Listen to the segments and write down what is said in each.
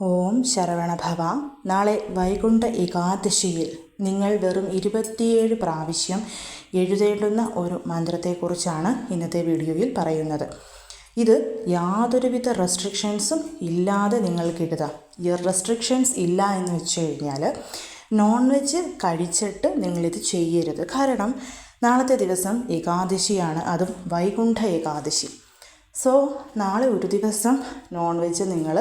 ഓം ശരവണഭവ. നാളെ വൈകുണ്ഠ ഏകാദശിയിൽ നിങ്ങൾ വെറും ഇരുപത്തിയേഴ് പ്രാവശ്യം എഴുതേണ്ടുന്ന ഒരു മന്ത്രത്തെക്കുറിച്ചാണ് ഇന്നത്തെ വീഡിയോയിൽ പറയുന്നത്. ഇത് യാതൊരുവിധ റെസ്ട്രിക്ഷൻസും ഇല്ലാതെ നിങ്ങൾക്ക് എഴുതാം. ഈ റെസ്ട്രിക്ഷൻസ് ഇല്ല എന്ന് വെച്ച് കഴിഞ്ഞാൽ നോൺ വെജ് കഴിച്ചിട്ട് നിങ്ങളിത് ചെയ്യരുത്. കാരണം നാളത്തെ ദിവസം ഏകാദശിയാണ്. അതും വൈകുണ്ഠ ഏകാദശി. സോ നാളെ ഒരു ദിവസം നോൺ വെജ് നിങ്ങൾ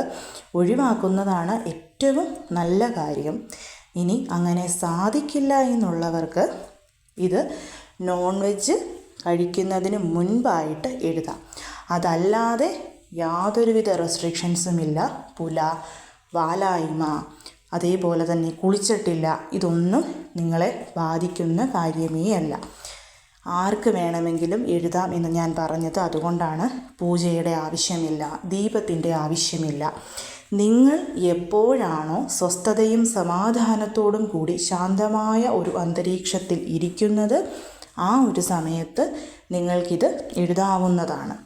ഒഴിവാക്കുന്നതാണ് ഏറ്റവും നല്ല കാര്യം. ഇനി അങ്ങനെ സാധിക്കില്ല എന്നുള്ളവർക്ക് ഇത് നോൺ വെജ് കഴിക്കുന്നതിന് മുൻപായിട്ട് എഴുതാം. അതല്ലാതെ യാതൊരുവിധ റെസ്ട്രിക്ഷൻസും ഇല്ല. പുല വാലായ്മ അതേപോലെ തന്നെ കുളിച്ചിട്ടില്ല ഇതൊന്നും നിങ്ങളെ ബാധിക്കുന്ന കാര്യമേ അല്ല. ആർക്ക് വേണമെങ്കിലും എഴുതാം എന്ന് ഞാൻ പറഞ്ഞത് അതുകൊണ്ടാണ്. പൂജയുടെ ആവശ്യമില്ല ദീപത്തിന്റെ ആവശ്യമില്ല. നിങ്ങൾ എപ്പോഴാണോ സ്വസ്ഥതയും സമാധാനത്തോടും കൂടി ശാന്തമായ ഒരു അന്തരീക്ഷത്തിൽ ഇരിക്കുന്നത് ആ ഒരു സമയത്ത് നിങ്ങൾക്കിത് എഴുതാവുന്നതാണ്.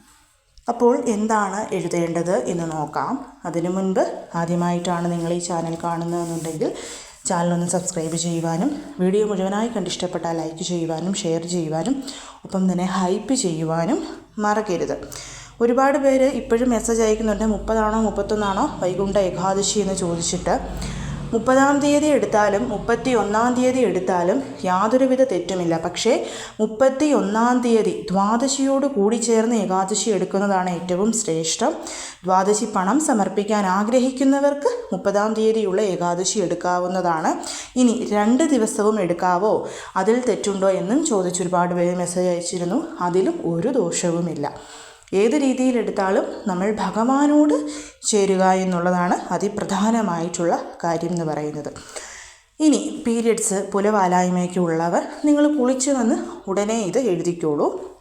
അപ്പോൾ എന്താണ് എഴുതേണ്ടത് എന്ന് നോക്കാം. അതിനു മുൻപ് ആദ്യമായിട്ടാണ് നിങ്ങൾ ഈ ചാനൽ കാണുന്നതെന്നുണ്ടെങ്കിൽ ചാനലൊന്ന് സബ്സ്ക്രൈബ് ചെയ്യുവാനും വീഡിയോ മുഴുവനായി കണ്ടിഷ്ടപ്പെട്ടാൽ ലൈക്ക് ചെയ്യുവാനും ഷെയർ ചെയ്യുവാനും ഒപ്പം തന്നെ ഹൈപ്പ് ചെയ്യുവാനും മറക്കരുത്. ഒരുപാട് പേര് ഇപ്പോഴും മെസ്സേജ് അയക്കുന്നുണ്ട്. മുപ്പതാണോ മുപ്പത്തൊന്നാണോ വൈകുണ്ഠ ഏകാദശി എന്ന് ചോദിച്ചിട്ട്. മുപ്പതാം തീയതി എടുത്താലും മുപ്പത്തി ഒന്നാം തീയതി എടുത്താലും യാതൊരുവിധ തെറ്റുമില്ല. പക്ഷേ മുപ്പത്തി ഒന്നാം തീയതി ദ്വാദശിയോട് കൂടി ചേർന്ന് ഏകാദശി എടുക്കുന്നതാണ് ഏറ്റവും ശ്രേഷ്ഠം. ദ്വാദശി പണം സമർപ്പിക്കാൻ ആഗ്രഹിക്കുന്നവർക്ക് മുപ്പതാം തീയതിയുള്ള ഏകാദശി എടുക്കാവുന്നതാണ്. ഇനി രണ്ട് ദിവസവും എടുക്കാവോ? അതിൽ തെറ്റുണ്ടോ എന്നും ചോദിച്ചൊരുപാട് പേര് മെസ്സേജ് അയച്ചിരുന്നു. അതിലും ഒരു ദോഷവുമില്ല. ഏത് രീതിയിലെടുത്താലും നമ്മൾ ഭഗവാനോട് ചേരുക എന്നുള്ളതാണ് അതിപ്രധാനമായിട്ടുള്ള കാര്യം എന്ന് പറയുന്നത്. ഇനി പീരിയഡ്സ് പുലവാലായ്മയൊക്കെ ഉള്ളവർ നിങ്ങൾ കുളിച്ച് വന്ന് ഉടനെ ഇത് എഴുതിക്കോളൂ.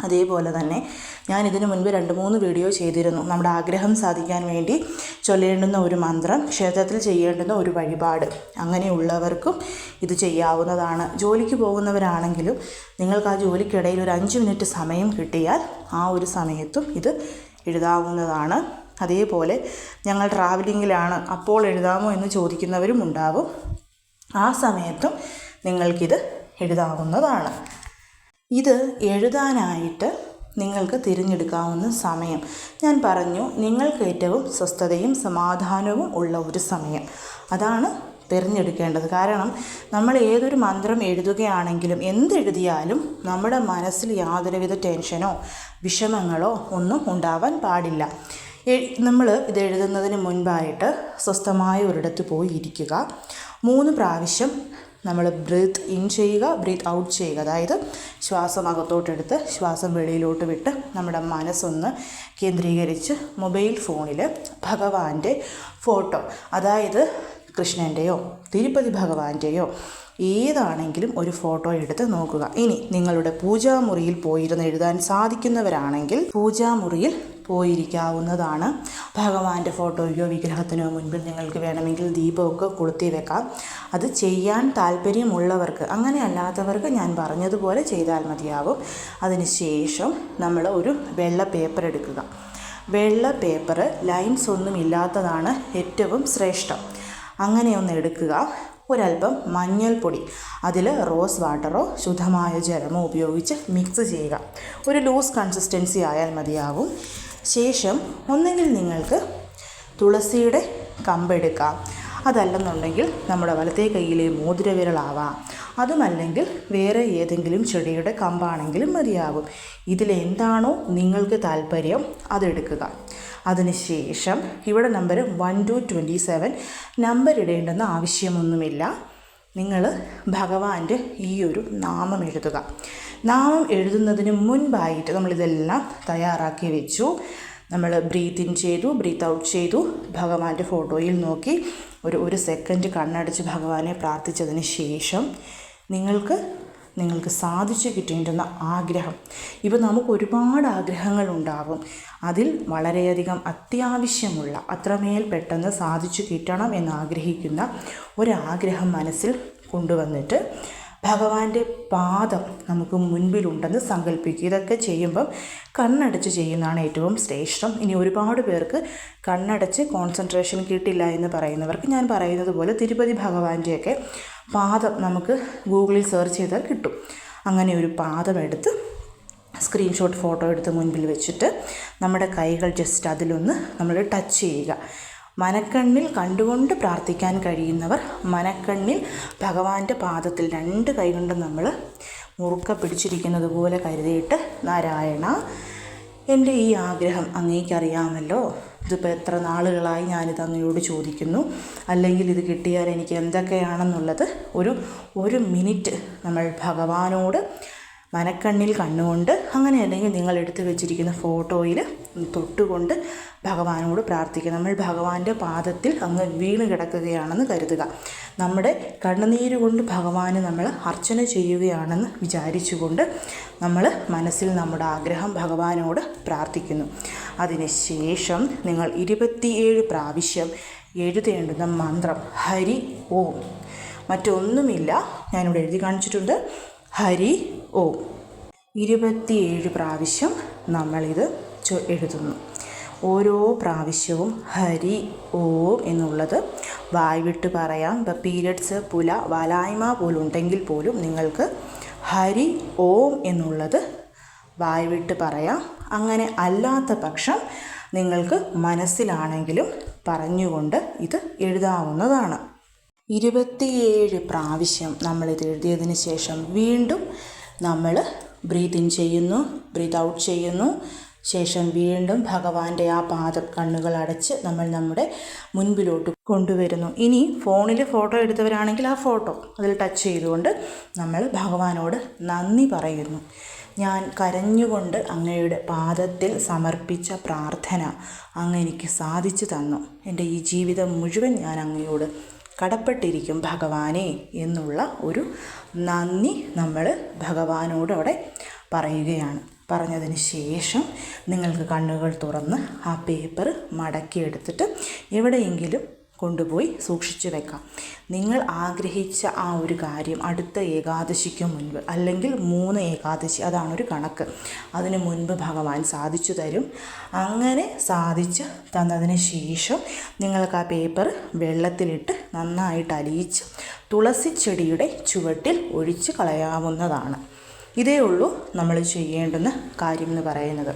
അതേപോലെ തന്നെ ഞാൻ ഇതിനു മുൻപ് രണ്ട് മൂന്ന് വീഡിയോ ചെയ്തിരുന്നു. നമ്മുടെ ആഗ്രഹം സാധിക്കാൻ വേണ്ടി ചൊല്ലേണ്ടുന്ന ഒരു മന്ത്രം ക്ഷേത്രത്തിൽ ചെയ്യേണ്ടുന്ന ഒരു വഴിപാട്. അങ്ങനെയുള്ളവർക്കും ഇത് ചെയ്യാവുന്നതാണ്. ജോലിക്ക് പോകുന്നവരാണെങ്കിലും നിങ്ങൾക്ക് ആ ജോലിക്കിടയിൽ ഒരു അഞ്ച് മിനിറ്റ് സമയം കിട്ടിയാൽ ആ ഒരു സമയത്തും ഇത് എഴുതാവുന്നതാണ്. അതേപോലെ ഞങ്ങൾ ട്രാവലിങ്ങിലാണ്. അപ്പോൾ എഴുതാമോ എന്ന് ചോദിക്കുന്നവരും ഉണ്ടാവും. ആ സമയത്തും നിങ്ങൾക്കിത് എഴുതാവുന്നതാണ്. ഇത് എഴുതാനായിട്ട് നിങ്ങൾക്ക് തിരഞ്ഞെടുക്കാവുന്ന സമയം. ഞാൻ പറഞ്ഞു നിങ്ങൾക്ക് ഏറ്റവും സ്വസ്ഥതയും സമാധാനവും ഉള്ള ഒരു സമയം. അതാണ് തിരഞ്ഞെടുക്കേണ്ടത്. കാരണം നമ്മൾ ഏതൊരു മന്ത്രം എഴുതുകയാണെങ്കിലും എന്തെഴുതിയാലും നമ്മുടെ മനസ്സിൽ യാതൊരുവിധ ടെൻഷനോ വിഷമങ്ങളോ ഒന്നും ഉണ്ടാവാൻ പാടില്ല. നമ്മൾ ഇത് എഴുതുന്നതിന് മുൻപായിട്ട് സ്വസ്ഥമായ ഒരിടത്ത് പോയി ഇരിക്കുക. മൂന്ന് പ്രാവശ്യം നമ്മൾ ബ്രീത്ത് ഇൻ ചെയ്യുക ബ്രീത്ത് ഔട്ട് ചെയ്യുക. അതായത് ശ്വാസം അകത്തോട്ടെടുത്ത് ശ്വാസം വെളിയിലോട്ട് വിട്ട് നമ്മുടെ മനസ്സൊന്ന് കേന്ദ്രീകരിച്ച് മൊബൈൽ ഫോണിൽ ഭഗവാന്റെ ഫോട്ടോ അതായത് കൃഷ്ണന്റെയോ തിരുപ്പതി ഭഗവാന്റെയോ ഏതാണെങ്കിലും ഒരു ഫോട്ടോ എടുത്ത് നോക്കുക. ഇനി നിങ്ങളുടെ പൂജാമുറിയിൽ പോയിരുന്ന് എഴുതാൻ സാധിക്കുന്നവരാണെങ്കിൽ പൂജാമുറിയിൽ പോയിരിക്കാവുന്നതാണ്. ഭഗവാന്റെ ഫോട്ടോയ്ക്കോ വിഗ്രഹത്തിനോ മുൻപിൽ നിങ്ങൾക്ക് വേണമെങ്കിൽ ദീപമൊക്കെ കൊളുത്തി വെക്കാം. അത് ചെയ്യാൻ താല്പര്യമുള്ളവർക്ക് അങ്ങനെ അല്ലാത്തവർക്ക് ഞാൻ പറഞ്ഞതുപോലെ ചെയ്താൽ മതിയാവും. അതിനുശേഷം നമ്മൾ ഒരു വെള്ള പേപ്പർ എടുക്കുക. വെള്ള പേപ്പർ ലൈൻസ് ഒന്നും ഇല്ലാത്തതാണ് ഏറ്റവും ശ്രേഷ്ഠം. അങ്ങനെ ഒന്ന് എടുക്കുക. ഒരല്പം മഞ്ഞൾപ്പൊടി അതിൽ റോസ് വാട്ടറോ ശുദ്ധമായ ജലമോ ഉപയോഗിച്ച് മിക്സ് ചെയ്യുക. ഒരു ലൂസ് കൺസിസ്റ്റൻസി ആയാൽ മതിയാവും. ശേഷം ഒന്നുകിൽ നിങ്ങൾക്ക് തുളസിയുടെ കമ്പെടുക്കാം. അതല്ലെന്നുണ്ടെങ്കിൽ നമ്മുടെ വലത്തേ കൈയിലെ മോതിരവിരലാവാം. അതുമല്ലെങ്കിൽ വേറെ ഏതെങ്കിലും ചെടിയുടെ കമ്പാണെങ്കിലും മതിയാകും. ഇതിലെന്താണോ നിങ്ങൾക്ക് താല്പര്യം അതെടുക്കുക. അതിനുശേഷം ഇവിടെ number one two twenty seven number ഇടേണ്ടെന്ന് ആവശ്യമൊന്നുമില്ല. നിങ്ങൾ ഭഗവാന്റെ ഈ ഒരു നാമം എഴുതുക. നാമം എഴുതുന്നതിന് മുൻപായിട്ട് നമ്മളിതെല്ലാം തയ്യാറാക്കി വെച്ചു. നമ്മൾ ബ്രീത്ത് ഇൻ ചെയ്തു ബ്രീത്ത് ഔട്ട് ചെയ്തു. ഭഗവാന്റെ ഫോട്ടോയിൽ നോക്കി ഒരു ഒരു സെക്കൻഡ് കണ്ണടച്ച് ഭഗവാനെ പ്രാർത്ഥിച്ചതിന് ശേഷം നിങ്ങൾക്ക് നിങ്ങൾക്ക് സാധിച്ചു കിട്ടേണ്ടുന്ന ആഗ്രഹം. ഇപ്പം നമുക്ക് ഒരുപാട് ആഗ്രഹങ്ങളുണ്ടാകും അതിൽ വളരെയധികം അത്യാവശ്യമുള്ള അത്രമേൽ പെട്ടെന്ന് സാധിച്ചു കിട്ടണം എന്ന് ആഗ്രഹിക്കുന്ന ഒരാഗ്രഹം മനസ്സിൽ കൊണ്ടുവന്നിട്ട് ഭഗവാന്റെ പാദം നമുക്ക് മുൻപിലുണ്ടെന്ന് സങ്കല്പിക്കുക. ഇതൊക്കെ ചെയ്യുമ്പം കണ്ണടച്ച് ചെയ്യുന്നതാണ് ഏറ്റവും ശ്രേഷ്ഠം. ഇനി ഒരുപാട് പേർക്ക് കണ്ണടച്ച് കോൺസെൻട്രേഷൻ കിട്ടില്ല എന്ന് പറയുന്നവർക്ക് ഞാൻ പറയുന്നത് പോലെ തിരുപ്പതി ഭഗവാന്റെയൊക്കെ പാദം നമുക്ക് ഗൂഗിളിൽ സെർച്ച് ചെയ്താൽ കിട്ടും. അങ്ങനെ ഒരു പാദം എടുത്ത് സ്ക്രീൻഷോട്ട് ഫോട്ടോ എടുത്ത് മുൻപിൽ വെച്ചിട്ട് നമ്മുടെ കൈകൾ ജസ്റ്റ് അതിലൊന്ന് നമ്മൾ ടച്ച് ചെയ്യുക. മനക്കണ്ണിൽ കണ്ടുകൊണ്ട് പ്രാർത്ഥിക്കാൻ കഴിയുന്നവർ മനക്കണ്ണിൽ ഭഗവാന്റെ പാദത്തിൽ രണ്ട് കൈകൊണ്ട് നമ്മൾ മുറുക്ക പിടിച്ചിരിക്കുന്നത് പോലെ കരുതിയിട്ട് നാരായണ എന്റെ ഈ ആഗ്രഹം അങ്ങേക്കറിയാമല്ലോ. ഇതിപ്പോൾ എത്ര നാളുകളായി ഞാനിത് അങ്ങയോട് ചോദിക്കുന്നു. അല്ലെങ്കിൽ ഇത് കിട്ടിയാൽ എനിക്ക് എന്തൊക്കെയാണെന്നുള്ളത് ഒരു ഒരു മിനിറ്റ് നമ്മൾ ഭഗവാനോട് മനക്കണ്ണിൽ കണ്ണുകൊണ്ട് അങ്ങനെ അല്ലെങ്കിൽ നിങ്ങൾ എടുത്തു വെച്ചിരിക്കുന്ന ഫോട്ടോയിൽ തൊട്ടുകൊണ്ട് ഭഗവാനോട് പ്രാർത്ഥിക്കുക നമ്മൾ ഭഗവാന്റെ പാദത്തിൽ അങ്ങ് വീണ് കിടക്കുകയാണെന്ന് കരുതുക. നമ്മുടെ കണ്ണുനീര് കൊണ്ട് ഭഗവാന് നമ്മൾ അർച്ചന ചെയ്യുകയാണെന്ന് വിചാരിച്ചുകൊണ്ട് നമ്മൾ മനസ്സിൽ നമ്മുടെ ആഗ്രഹം ഭഗവാനോട് പ്രാർത്ഥിക്കുന്നു. അതിനുശേഷം നിങ്ങൾ ഇരുപത്തിയേഴ് പ്രാവശ്യം എഴുതേണ്ടുന്ന മന്ത്രം ഹരി ഓം. മറ്റൊന്നുമില്ല. ഞാനിവിടെ എഴുതി കാണിച്ചിട്ടുണ്ട്. ഹരി ഓം. ഇരുപത്തിയേഴ് പ്രാവശ്യം നമ്മളിത് എഴുതുന്നു. ഓരോ പ്രാവശ്യവും ഹരി ഓം എന്നുള്ളത് വായ്വിട്ട് പറയാം. ഇപ്പം പീരിയഡ്സ് പുല വലായ്മ പോലുണ്ടെങ്കിൽ പോലും നിങ്ങൾക്ക് ഹരി ഓം എന്നുള്ളത് വായ്വിട്ട് പറയാം. അങ്ങനെ അല്ലാത്ത പക്ഷം നിങ്ങൾക്ക് മനസ്സിലാണെങ്കിലും പറഞ്ഞുകൊണ്ട് ഇത് എഴുതാവുന്നതാണ്. ഇരുപത്തിയേഴ് പ്രാവശ്യം ഇത് എഴുതിയതിന് ശേഷം വീണ്ടും നമ്മൾ ബ്രീത്ത് ഇൻ ചെയ്യുന്നു ബ്രീത്ത് ഔട്ട് ചെയ്യുന്നു. ശേഷം വീണ്ടും ഭഗവാന്റെ ആ പാദം കണ്ണുകൾ അടച്ച് നമ്മൾ നമ്മുടെ മുൻപിലോട്ട് കൊണ്ടുവരുന്നു. ഇനി ഫോണിൽ ഫോട്ടോ എടുത്തവരാണെങ്കിൽ ആ ഫോട്ടോ അതിൽ ടച്ച് ചെയ്തുകൊണ്ട് നമ്മൾ ഭഗവാനോട് നന്ദി പറയുന്നു. ഞാൻ കരഞ്ഞുകൊണ്ട് അങ്ങയുടെ പാദത്തിൽ സമർപ്പിച്ച പ്രാർത്ഥന അങ്ങ് എനിക്ക് സാധിച്ചു തന്നു. എന്റെ ഈ ജീവിതം മുഴുവൻ ഞാൻ അങ്ങയോട് കടപ്പെട്ടിരിക്കും ഭഗവാനെ എന്നുള്ള ഒരു നന്ദി നമ്മൾ ഭഗവാനോടവിടെ പറയുകയാണ്. പറഞ്ഞതിന് ശേഷം നിങ്ങൾക്ക് കണ്ണുകൾ തുറന്ന് ആ പേപ്പർ മടക്കിയെടുത്തിട്ട് എവിടെയെങ്കിലും കൊണ്ടുപോയി സൂക്ഷിച്ചു വെക്കാം. നിങ്ങൾ ആഗ്രഹിച്ച ആ ഒരു കാര്യം അടുത്ത ഏകാദശിക്ക് മുൻപ് അല്ലെങ്കിൽ മൂന്ന് ഏകാദശി അതാണൊരു കണക്ക്. അതിന് മുൻപ് ഭഗവാൻ സാധിച്ചു തരും. അങ്ങനെ സാധിച്ച് തന്നതിന് ശേഷം നിങ്ങൾക്ക് ആ പേപ്പർ വെള്ളത്തിലിട്ട് നന്നായിട്ട് അലിയിച്ച് തുളസി ചെടിയുടെ ചുവട്ടിൽ ഒഴിച്ച് കളയാവുന്നതാണ്. ഇതേ ഉള്ളൂ നമ്മൾ ചെയ്യേണ്ടുന്ന കാര്യം എന്ന് പറയുന്നത്.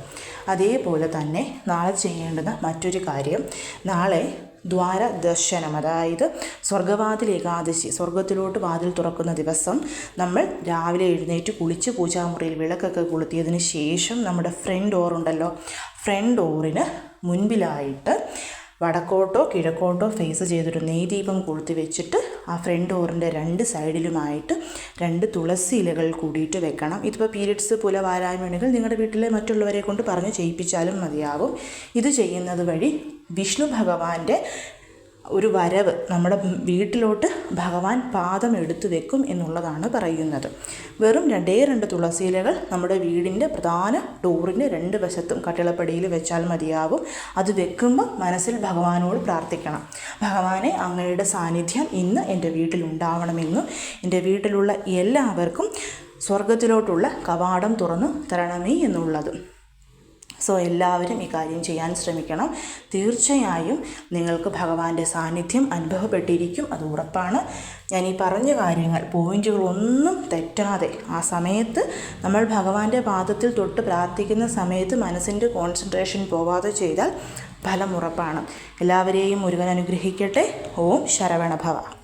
അതേപോലെ തന്നെ നാളെ ചെയ്യേണ്ടുന്ന മറ്റൊരു കാര്യം. നാളെ ദ്വാര ദർശനം അതായത് സ്വർഗവാതിൽ ഏകാദശി സ്വർഗത്തിലോട്ട് വാതിൽ തുറക്കുന്ന ദിവസം നമ്മൾ രാവിലെ എഴുന്നേറ്റ് കുളിച്ച് പൂജാമുറിയിൽ വിളക്കൊക്കെ കൊളുത്തിയതിന് ശേഷം നമ്മുടെ ഫ്രണ്ട് ഡോറുണ്ടല്ലോ ഫ്രണ്ട് ഡോറിന് മുൻപിലായിട്ട് വടക്കോട്ടോ കിഴക്കോട്ടോ ഫേസ് ചെയ്തൊരു നെയ്ദീപം കൊളുത്തി വെച്ചിട്ട് ആ ഫ്രണ്ട് ഡോറിന്റെ രണ്ട് സൈഡിലുമായിട്ട് രണ്ട് തുളസി ഇലകൾ കൂടിയിട്ട് വെക്കണം. ഇതിപ്പോൾ പീരിയഡ്സ് പുല വാരായ്മയാണെങ്കിൽ നിങ്ങളുടെ വീട്ടിലെ മറ്റുള്ളവരെ കൊണ്ട് പറഞ്ഞ് ചെയ്യിപ്പിച്ചാലും മതിയാവും. ഇത് ചെയ്യുന്നത് വഴി വിഷ്ണു ഭഗവാന്റെ ഒരു വരവ് നമ്മുടെ വീട്ടിലോട്ട് ഭഗവാൻ പാദം എടുത്തു വെക്കും എന്നുള്ളതാണ് പറയുന്നത്. വെറും രണ്ടേ രണ്ട് തുളസിയിലകൾ നമ്മുടെ വീടിന്റെ പ്രധാന ഡോറിന്റെ രണ്ട് വശത്തും കട്ടിളപ്പടിയിൽ വെച്ചാൽ മതിയാവും. അത് വെക്കുമ്പോൾ മനസ്സിൽ ഭഗവാനോട് പ്രാർത്ഥിക്കണം. ഭഗവാനെ അങ്ങയുടെ സാന്നിധ്യം ഇന്ന് എന്റെ വീട്ടിലുണ്ടാവണമെന്നും എന്റെ വീട്ടിലുള്ള എല്ലാവർക്കും സ്വർഗത്തിലോട്ടുള്ള കവാടം തുറന്നു തരണമേ എന്നുള്ളത്. സോ എല്ലാവരും ഈ കാര്യം ചെയ്യാൻ ശ്രമിക്കണം. തീർച്ചയായും നിങ്ങൾക്ക് ഭഗവാന്റെ സാന്നിധ്യം അനുഭവപ്പെട്ടിരിക്കും. അത് ഉറപ്പാണ്. ഞാൻ ഈ പറഞ്ഞ കാര്യങ്ങൾ പോയിന്റുകളൊന്നും തെറ്റാതെ ആ സമയത്ത് നമ്മൾ ഭഗവാന്റെ പാദത്തിൽ തൊട്ട് പ്രാർത്ഥിക്കുന്ന സമയത്ത് മനസ്സിന്റെ കോൺസെൻട്രേഷൻ പോവാതെ ചെയ്താൽ ഫലം ഉറപ്പാണ്. എല്ലാവരെയും മുരുകൻ അനുഗ്രഹിക്കട്ടെ. ഓം ശരവണഭവ.